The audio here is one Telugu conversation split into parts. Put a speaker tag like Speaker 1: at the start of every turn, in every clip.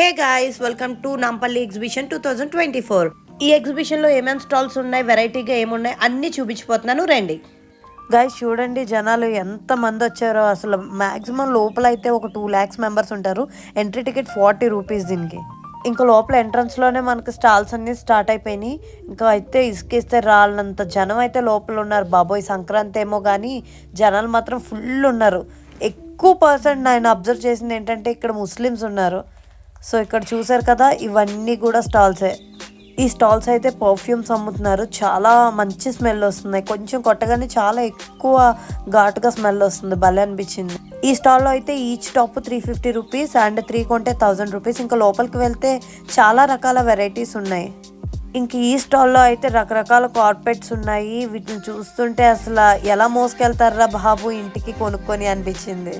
Speaker 1: Hey guys welcome to Nampally exhibition two thousand twenty four ఈ ఎగ్జిబిషన్లో ఏమేమి స్టాల్స్ ఉన్నాయి వెరైటీగా ఏమున్నాయి అన్నీ చూపించిపోతున్నాను రండి. గాయస్ చూడండి జనాలు ఎంత మంది వచ్చారో అసలు మాక్సిమం లోపల అయితే ఒక టూ ల్యాక్స్ మెంబర్స్ ఉంటారు. ఎంట్రీ టికెట్ ఫార్టీ రూపీస్ దీనికి. ఇంకా లోపల ఎంట్రన్స్లోనే మనకి స్టాల్స్ అన్నీ స్టార్ట్ అయిపోయినాయి. ఇంకా అయితే ఇసుకేస్తే రాళ్ళంత జనం అయితే లోపల ఉన్నారు. బాబోయ్ సంక్రాంతి ఏమో కానీ జనాలు మాత్రం ఫుల్ ఉన్నారు. ఎక్కువ పర్సెంట్ నేను అబ్జర్వ్ చేసింది ఏంటంటే ఇక్కడ ముస్లిమ్స్ ఉన్నారు. సో ఇక్కడ చూసారు కదా ఇవన్నీ కూడా స్టాల్సే. ఈ స్టాల్స్ అయితే పర్ఫ్యూమ్స్ అమ్ముతున్నారు. చాలా మంచి స్మెల్ వస్తున్నాయి కొంచెం కొట్టగానే చాలా ఎక్కువ ఘాటుగా స్మెల్ వస్తుంది. భలే అనిపించింది. ఈ స్టాల్లో అయితే each top three fifty rupees and three కొంటే థౌజండ్ రూపీస్ ఇంకా లోపలికి వెళ్తే చాలా రకాల వెరైటీస్ ఉన్నాయి. ఇంక ఈ స్టాల్లో అయితే రకరకాల కార్పెట్స్ ఉన్నాయి. వీటిని చూస్తుంటే అసలు ఎలా మోసుకెళ్తారా బాబు ఇంటికి కొనుక్కొని అనిపించింది.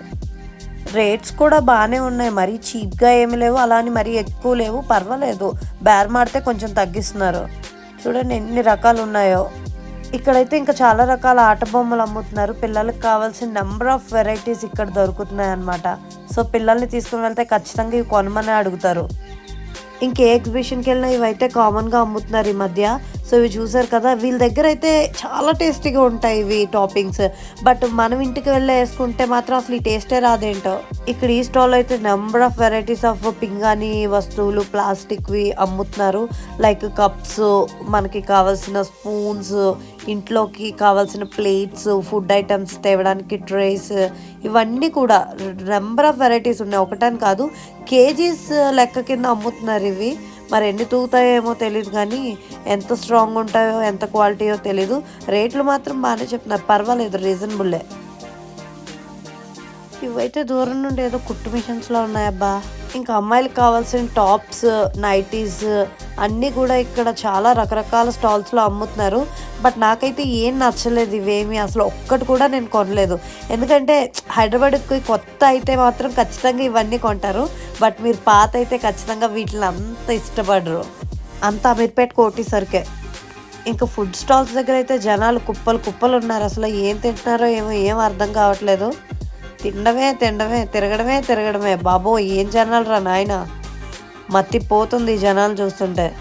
Speaker 1: రేట్స్ కూడా బాగానే ఉన్నాయి. మరీ చీప్గా ఏమి లేవు. అలా అని మరీ ఎక్కువ లేవు. పర్వాలేదు. బేర్ మాడితే కొంచెం తగ్గిస్తున్నారు. చూడండి ఎన్ని రకాలు ఉన్నాయో. ఇక్కడైతే ఇంకా చాలా రకాల ఆట బొమ్మలు అమ్ముతున్నారు. పిల్లలకు కావాల్సిన నెంబర్ ఆఫ్ వెరైటీస్ ఇక్కడ దొరుకుతున్నాయి అన్నమాట సో పిల్లల్ని తీసుకుని వెళ్తే ఖచ్చితంగా ఇవి కొనమని అడుగుతారు. ఇంకే ఎగ్జిబిషన్కి వెళ్ళినా ఇవైతే కామన్గా అమ్ముతున్నారు ఈ మధ్య. సో ఇవి చూసారు కదా వీళ్ళ దగ్గర అయితే చాలా టేస్టీగా ఉంటాయి ఇవి టాపింగ్స్. బట్ మనం ఇంటికి వెళ్ళి వేసుకుంటే మాత్రం అసలు ఈ టేస్టే రాదేంటో. ఇక్కడ ఈ స్టాల్ అయితే నెంబర్ ఆఫ్ వెరైటీస్ ఆఫ్ పింగాణి వస్తువులు ప్లాస్టిక్వి అమ్ముతున్నారు. లైక్ కప్స్ మనకి కావాల్సిన స్పూన్స్ ఇంట్లోకి కావాల్సిన ప్లేట్స్ ఫుడ్ ఐటమ్స్ తేవడానికి ట్రేస్ ఇవన్నీ కూడా నెంబర్ ఆఫ్ వెరైటీస్ ఉన్నాయి. ఒకటని కాదు కేజీస్ లెక్క కింద అమ్ముతున్నారు ఇవి. మరి ఎన్ని తూగుతాయేమో తెలియదు కానీ ఎంత స్ట్రాంగ్ ఉంటాయో ఎంత క్వాలిటీయో తెలీదు. రేట్లు మాత్రం బాగానే చెప్తున్నారు. పర్వాలేదు రీజనబుల్లే ఇవైతే దూరం నుండి ఏదో కుట్టు మిషన్స్లో ఉన్నాయబ్బా. ఇంకా అమ్మాయిలకు కావాల్సిన టాప్స్ నైటీస్ అన్నీ కూడా ఇక్కడ చాలా రకరకాల స్టాల్స్లో అమ్ముతున్నారు. బట్ నాకైతే ఏం నచ్చలేదు ఇవేమి. అసలు ఒక్కటి కూడా నేను కొనలేదు. ఎందుకంటే హైదరాబాద్కి కొత్త అయితే మాత్రం ఖచ్చితంగా ఇవన్నీ కొంటారు. బట్ మీరు పాత అయితే ఖచ్చితంగా వీటిని అంత ఇష్టపడరు. అంత అమీర్పేట కోటి సరికే ఇంకా ఫుడ్ స్టాల్స్ దగ్గర అయితే జనాలు కుప్పలు కుప్పలు ఉన్నారు. అసలు ఏం తింటున్నారో ఏమో ఏం అర్థం కావట్లేదు. తినడమే తినడమే తిరగడమే తిరగడమే. బాబో ఏం జనాలు రా నాయన? మత్తి పోతుంది జనాలు చూస్తుంటే.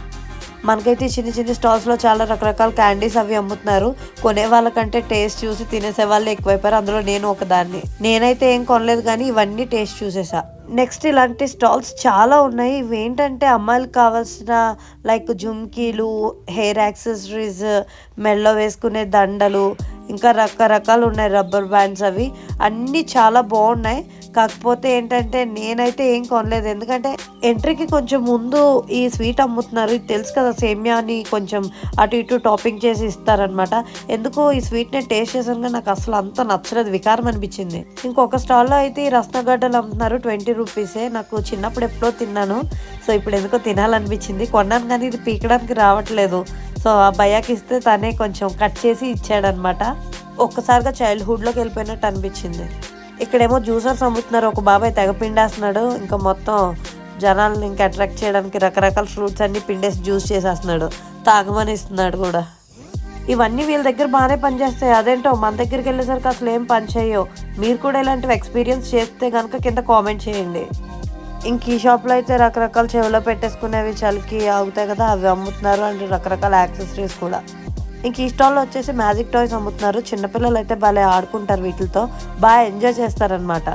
Speaker 1: మనకైతే చిన్న చిన్న స్టాల్స్లో చాలా రకరకాల క్యాండీస్ అవి అమ్ముతున్నారు. కొనే వాళ్ళకంటే టేస్ట్ చూసి తినేసే వాళ్ళు ఎక్కువైపోయారు. అందులో నేను ఒకదాన్ని. నేనైతే ఏం కొనలేదు కానీ ఇవన్నీ టేస్ట్ చూసేసా. నెక్స్ట్ ఇలాంటి స్టాల్స్ చాలా ఉన్నాయి. ఇవి ఏంటంటే అమ్మాయిలకు కావాల్సిన లైక్ జుమ్కీలు హెయిర్ యాక్సెసరీస్ మెడలో వేసుకునే దండలు ఇంకా రకరకాలు ఉన్నాయి రబ్బర్ బ్యాండ్స్ అవి. అన్నీ చాలా బాగున్నాయి. కాకపోతే ఏంటంటే నేనైతే ఏం కొనలేదు. ఎందుకంటే ఎంట్రీకి కొంచెం ముందు ఈ స్వీట్ అమ్ముతున్నారు. ఇది తెలుసు కదా సేమ్యాని కొంచెం అటు ఇటు టాపింగ్ చేసి ఇస్తారనమాట ఎందుకో ఈ స్వీట్ని టేస్ట్ చేసాను కానీ నాకు అసలు అంత నచ్చలేదు వికారం అనిపించింది. ఇంకొక స్టాల్లో అయితే ఈ రసనగడ్డలు అమ్ముతున్నారు ట్వంటీ రూపీసే. నాకు చిన్నప్పుడు ఎప్పుడో తిన్నాను. సో ఇప్పుడు ఎందుకో తినాలనిపించింది. కొన్నాను కానీ ఇది పీకడానికి రావట్లేదు. సో ఆ భయాకి ఇస్తే తనే కొంచెం కట్ చేసి ఇచ్చాడనమాట ఒక్కసారిగా చైల్డ్హుడ్లోకి వెళ్ళిపోయినట్టు అనిపించింది. ఇక్కడేమో జ్యూసర్స్ అమ్ముతున్నారు ఒక బాబాయ్ తెగ పిండేస్తున్నాడు ఇంకా మొత్తం జనాలను ఇంకా అట్రాక్ట్ చేయడానికి రకరకాల ఫ్రూట్స్ అన్ని పిండేసి జ్యూస్ చేసేస్తున్నాడు తాగమని ఇస్తున్నాడు కూడా. ఇవన్నీ వీళ్ళ దగ్గర బాగానే పనిచేస్తాయి. అదేంటో మన దగ్గరికి వెళ్ళేసరికి అసలు ఏం పని చేయో మీరు కూడా ఇలాంటివి ఎక్స్పీరియన్స్ చేస్తే కనుక కింద కామెంట్ చేయండి. ఇంక ఈ షాప్లో అయితే రకరకాల చెవిలో పెట్టేసుకునేవి చలికి ఆగుతాయి కదా అవి అమ్ముతున్నారు అండ్ రకరకాల యాక్సెసరీస్ కూడా. ఇంక ఈ స్టాల్లో వచ్చేసి మ్యాజిక్ టాయ్స్ అమ్ముతున్నారు. చిన్నపిల్లలు అయితే భలే ఆడుకుంటారు వీటితో. బాగా ఎంజాయ్ చేస్తారనమాట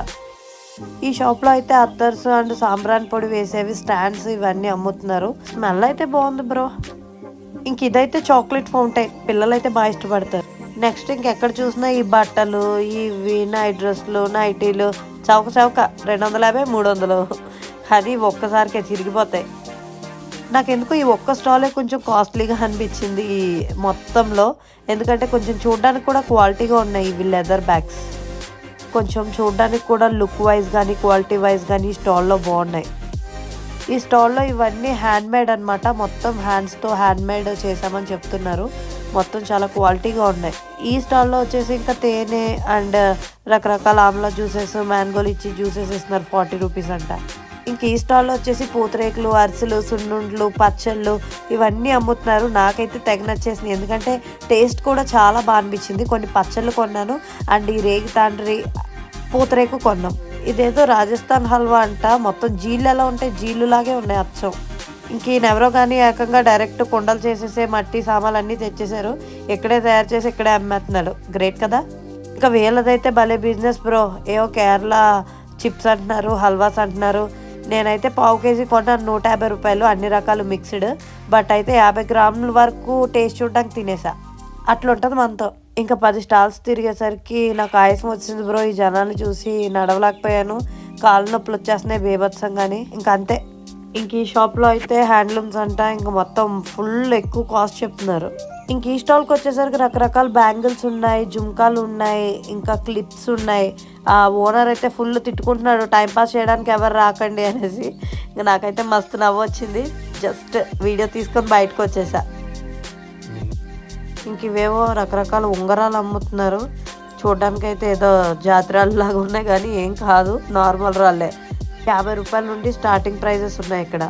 Speaker 1: ఈ షాప్లో అయితే అత్తర్స్ అండ్ సాంబ్రాన్ పొడి వేసేవి స్టాండ్స్ ఇవన్నీ అమ్ముతున్నారు. స్మెల్ అయితే బాగుంది బ్రో. ఇంక ఇదైతే చాక్లెట్ ఫౌంటైన్. పిల్లలు అయితే బాగా ఇష్టపడతారు. నెక్స్ట్ ఇంకెక్కడ చూసినా ఈ బట్టలు ఇవి నైట్ డ్రెస్సులు నైటీలు చౌక చౌక. రెండు వందల యాభై మూడు వందలు. అది ఒక్కసారికే చిరిగిపోతాయి నాకెందుకు ఈ ఒక్క స్టాలే కొంచెం కాస్ట్లీగా అనిపించింది ఈ మొత్తంలో. ఎందుకంటే కొంచెం చూడడానికి కూడా క్వాలిటీగా ఉన్నాయి ఇవి లెదర్ బ్యాగ్స్. కొంచెం చూడడానికి కూడా లుక్ వైజ్ కానీ క్వాలిటీ వైజ్ కానీ ఈ స్టాల్లో బాగున్నాయి. ఈ స్టాల్లో ఇవన్నీ హ్యాండ్ మేడ్ అనమాట మొత్తం హ్యాండ్స్తో హ్యాండ్ మేడ్ చేసామని చెప్తున్నారు. మొత్తం చాలా క్వాలిటీగా ఉన్నాయి. ఈ స్టాల్లో వచ్చేసి ఇంకా తేనె అండ్ రకరకాల ఆమ్లా జ్యూసెస్ మ్యాంగోలు ఇచ్చి జ్యూసెస్ ఇస్తున్నారు ఫార్టీ రూపీస్ అంట. ఇంక ఈ స్టాల్లో వచ్చేసి పూతరేకులు అరిసెలు సున్నుండ్లు పచ్చళ్ళు ఇవన్నీ అమ్ముతున్నారు. నాకైతే తెగ నచ్చేసింది ఎందుకంటే టేస్ట్ కూడా చాలా బాగా అనిపించింది. కొన్ని పచ్చళ్ళు కొన్నాను. అండ్ ఈ రేగి తాండ్రి పూతరేకు కొన్నాం. ఇదేదో రాజస్థాన్ హల్వా అంట. మొత్తం జీళ్ళు ఎలా ఉంటాయి. జీళ్ళులాగే ఉన్నాయి అచ్చం. ఇంక ఈయన ఎవరో కానీ ఏకంగా డైరెక్ట్ కుండలు చేసేసే మట్టి సామాన్లు అన్నీ తెచ్చేసారు ఇక్కడే తయారు చేసి ఇక్కడే అమ్మేస్తున్నాడు గ్రేట్ కదా? ఇంకా వీళ్ళదైతే భలే బిజినెస్ బ్రో. ఏవో కేరళ చిప్స్ అంటున్నారు హల్వాస్ అంటున్నారు. నేనైతే పావు కేజీ కొన్నాను నూట యాభై రూపాయలు అన్ని రకాలు మిక్స్డ్ బట్ అయితే యాభై గ్రాముల వరకు టేస్ట్ చూడడానికి తినేసా. అట్లా ఉంటుంది మనతో. ఇంకా పది స్టాల్స్ తిరిగేసరికి నాకు ఆయాసం వచ్చింది బ్రో ఈ జనాన్ని చూసి నడవలేకపోయాను. కాళ్ళ నొప్పులు వచ్చేస్తున్నాయి బీభత్సం కానీ ఇంకా అంతే. ఇంక ఈ షాప్లో అయితే హ్యాండ్లూమ్స్ అంట ఇంకా మొత్తం ఫుల్ ఎక్కువ కాస్ట్ చెప్తున్నారు. ఇంక ఈ స్టాల్కి వచ్చేసరికి రకరకాల బ్యాంగిల్స్ ఉన్నాయి జుంకాలు ఉన్నాయి ఇంకా క్లిప్స్ ఉన్నాయి. ఓనర్ అయితే ఫుల్ తిట్టుకుంటున్నాడు టైంపాస్ చేయడానికి ఎవరు రాకండి అనేసి. ఇంకా నాకైతే మస్తు నవ్వు వచ్చింది. జస్ట్ వీడియో తీసుకొని బయటకు వచ్చేసా. ఇంక ఇవేవో రకరకాల ఉంగరాలు అమ్ముతున్నారు. చూడడానికి అయితే ఏదో జాతరాలు లాగా ఉన్నాయి కానీ ఏం కాదు. నార్మల్ రాళ్ళే. యాభై రూపాయల నుండి స్టార్టింగ్ ప్రైజెస్ ఉన్నాయి ఇక్కడ.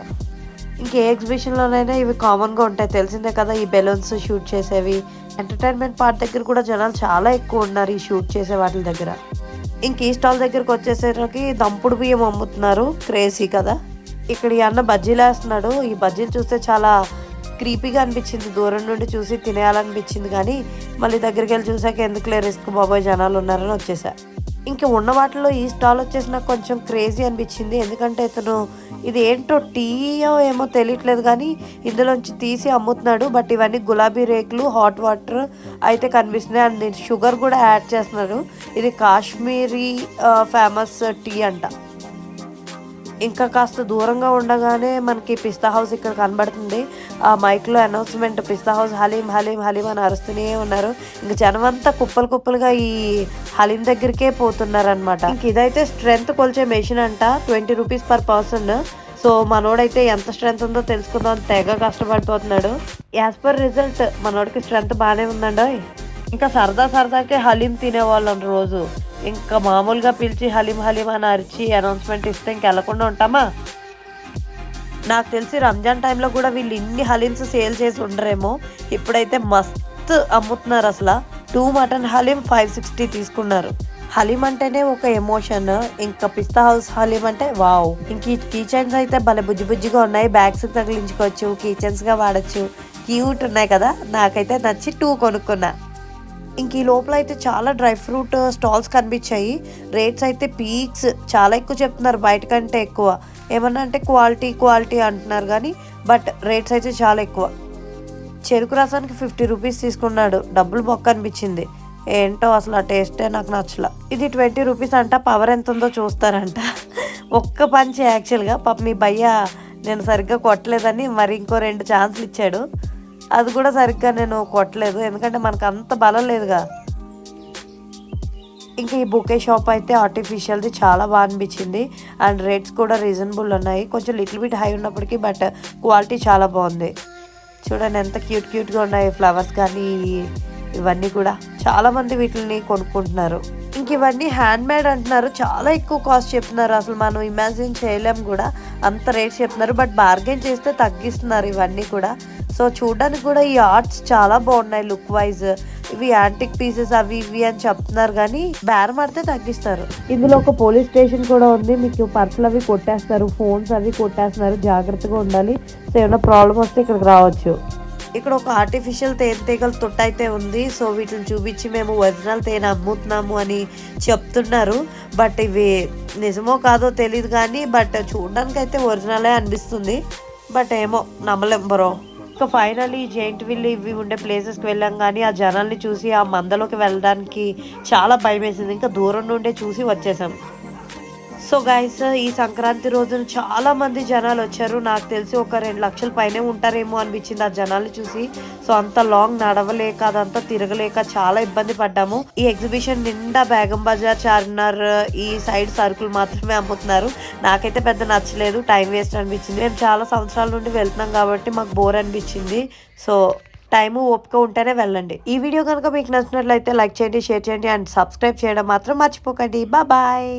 Speaker 1: ఇంక ఏ ఎగ్జిబిషన్లోనైనా ఇవి కామన్గా ఉంటాయి. తెలిసిందే కదా ఈ బెలూన్స్ షూట్ చేసేవి. ఎంటర్టైన్మెంట్ పార్ట్ దగ్గర కూడా జనాలు చాలా ఎక్కువ ఉన్నారు ఈ షూట్ చేసే వాటి దగ్గర. ఇంక ఈ స్టాల్ దగ్గరకు వచ్చేసరికి దంపుడు బియ్యం అమ్ముతున్నారు. క్రేజీ కదా. ఇక్కడ ఈ అన్న బజ్జీలు వేస్తున్నాడు. ఈ బజ్జీలు చూస్తే చాలా క్రీపీగా అనిపించింది. దూరం నుండి చూసి తినేయాలనిపించింది కానీ మళ్ళీ దగ్గరికి వెళ్ళి చూసాక ఎందుకులే రిస్క్ బాబోయ్ జనాలు ఉన్నారని వచ్చేసా. ఇంకా ఉన్న వాటిలో ఈ స్టాల్ వచ్చేసి నాకు కొంచెం క్రేజీ అనిపించింది. ఎందుకంటే ఇతను ఇది ఏంటో టీయో ఏమో తెలియట్లేదు కానీ ఇందులోంచి తీసి అమ్ముతున్నాడు. బట్ ఇవన్నీ గులాబీ రేకులు హాట్ వాటర్ అయితే కనిపిస్తున్నాయి. అండ్ షుగర్ కూడా యాడ్ చేస్తున్నారు. ఇది కాశ్మీరీ ఫేమస్ టీ అంట. ఇంకా కాస్త దూరంగా ఉండగానే మనకి పిస్తా హౌస్ ఇక్కడ కనబడుతుంది. ఆ మైక్లో అనౌన్స్మెంట్ పిస్తా హౌస్ హలీం హలీం హలీం అని అరుస్తూనే ఉన్నారు. ఇంకా జనం అంతా కుప్పలు కుప్పలుగా ఈ హలీం దగ్గరికే పోతున్నారు అనమాట ఇంక ఇదైతే స్ట్రెంగ్త్ కొలిచే మెషిన్ అంట twenty rupees per person. So మనోడైతే ఎంత స్ట్రెంత్ ఉందో తెలుసుకుందాం తెగ కష్టపడిపోతున్నాడు. యాజ్ పర్ రిజల్ట్ మనోడికి స్ట్రెంత్ బాగానే ఉందండి ఇంకా సరదా సరదాకే హలీం తినేవాళ్ళం రోజు. ఇంకా మామూలుగా పిలిచి హలీం హలీం అని అరిచి అనౌన్స్మెంట్ ఇస్తే ఇంకెళ్ళకుండా ఉంటామా? నాకు తెలిసి రంజాన్ టైంలో కూడా వీళ్ళు ఇన్ని హలీమ్స్ సేల్ చేసి ఉండరేమో. ఇప్పుడైతే మస్తు అమ్ముతున్నారు అసలు. Two mutton haleem five sixty తీసుకున్నారు. హలీం అంటేనే ఒక ఎమోషన్. ఇంకా పిస్తా హౌస్ హలీం అంటే వావ్. ఇంక ఈ కిచెన్స్ అయితే భలే బుజ్జి బుజ్జిగా ఉన్నాయి. బ్యాగ్స్ తగిలించుకోవచ్చు కిచెన్స్గా వాడచ్చు. క్యూట్ ఉన్నాయి కదా. నాకైతే నచ్చి టూ కొనుక్కున్నా. ఇంక ఈ లోపల అయితే చాలా డ్రై ఫ్రూట్ uh, స్టాల్స్ కనిపించాయి. రేట్స్ అయితే పీక్స్. చాలా ఎక్కువ చెప్తున్నారు బయట కంటే ఎక్కువ. ఏమన్నా అంటే క్వాలిటీ క్వాలిటీ అంటున్నారు కానీ బట్ రేట్స్ అయితే చాలా ఎక్కువ. చెరుకు రసానికి ఫిఫ్టీ రూపీస్ తీసుకున్నాడు. డబ్బులు బొక్క అనిపించింది. ఏంటో అసలు ఆ టేస్టే నాకు నచ్చల. ఇది ట్వంటీ రూపీస్ అంట పవర్ ఎంత ఉందో చూస్తారంట. ఒక్క పంచ్ యాక్చువల్గా. పాప మీ భయ్య నేను సరిగ్గా కొట్టలేదని మరి ఇంకో రెండు ఛాన్స్లు ఇచ్చాడు. అది కూడా సరిగ్గా నేను కొట్టలేదు. ఎందుకంటే మనకు అంత బలం లేదుగా. ఇంకా ఈ బుకే షాప్ అయితే ఆర్టిఫిషియల్ది చాలా బాగా అనిపించింది. అండ్ రేట్స్ కూడా రీజనబుల్ ఉన్నాయి. కొంచెం లిటిల్ బిట్ హై ఉన్నప్పటికీ బట్ క్వాలిటీ చాలా బాగుంది. చూడండి ఎంత క్యూట్ క్యూట్గా ఉన్నాయి ఫ్లవర్స్ కానీ ఇవన్నీ కూడా. చాలామంది వీటిని కొనుక్కుంటున్నారు. ఇంక ఇవన్నీ హ్యాండ్ మేడ్ అంటున్నారు. చాలా ఎక్కువ కాస్ట్ చెప్తున్నారు. అసలు మనం ఇమాజిన్ చేయలేం కూడా. అంత రేట్ చెప్తున్నారు. బట్ బార్గెన్ చేస్తే తగ్గిస్తున్నారు ఇవన్నీ కూడా. సో చూడడానికి కూడా ఈ ఆర్ట్స్ చాలా బాగున్నాయి లుక్ వైజ్. ఇవి యాంటిక్ పీసెస్ అవి ఇవి అని చెప్తున్నారు కానీ బేరం ఆడితే తగ్గిస్తారు. ఇందులో ఒక పోలీస్ స్టేషన్ కూడా ఉంది. మీకు పర్సులు అవి కొట్టేస్తారు. ఫోన్స్ అవి కొట్టేస్తున్నారు. జాగ్రత్తగా ఉండాలి. సో ఏమైనా ప్రాబ్లం వస్తే ఇక్కడికి రావచ్చు. ఇక్కడ ఒక ఆర్టిఫిషియల్ తేనెటీగల తొట్టు అయితే ఉంది. సో వీటిని చూపించి మేము ఒరిజినల్ తేనె అమ్ముతున్నాము అని చెప్తున్నారు. బట్ ఇవి నిజమో కాదో తెలియదు కానీ బట్ చూడడానికి అయితే ఒరిజినలే అనిపిస్తుంది. బట్ ఏమో నమ్మలేం బ్రో. ఇంకా ఫైనల్లీ జైంట్ విల్ ఇవి ఉండే ప్లేసెస్కి వెళ్ళాం కానీ ఆ జనాల్ని చూసి ఆ మందలోకి వెళ్ళడానికి చాలా భయం వేసింది ఇంకా దూరం నుండే చూసి వచ్చేసాం. సో గైస్ ఈ సంక్రాంతి రోజున చాలా మంది జనాలు వచ్చారు. నాకు తెలిసి ఒక రెండు లక్షల పైనే ఉంటారేమో అనిపించింది ఆ జనాలు చూసి. సో అంత లాంగ్ నడవలేక అదంతా తిరగలేక చాలా ఇబ్బంది పడ్డాము. ఈ ఎగ్జిబిషన్ నిండా బేగం బజార్ చార్మినార్ ఈ సైడ్ సరుకులు మాత్రమే అమ్ముతున్నారు. నాకైతే పెద్ద నచ్చలేదు టైం వేస్ట్ అనిపించింది. మేము చాలా సంవత్సరాల నుండి వెళ్తున్నాం కాబట్టి మాకు బోర్ అనిపించింది. సో టైము ఓపిక ఉంటేనే వెళ్ళండి. ఈ వీడియో కనుక మీకు నచ్చినట్లయితే లైక్ చేయండి షేర్ చేయండి అండ్ సబ్స్క్రైబ్ చేయడం మాత్రం మర్చిపోకండి. బాయ్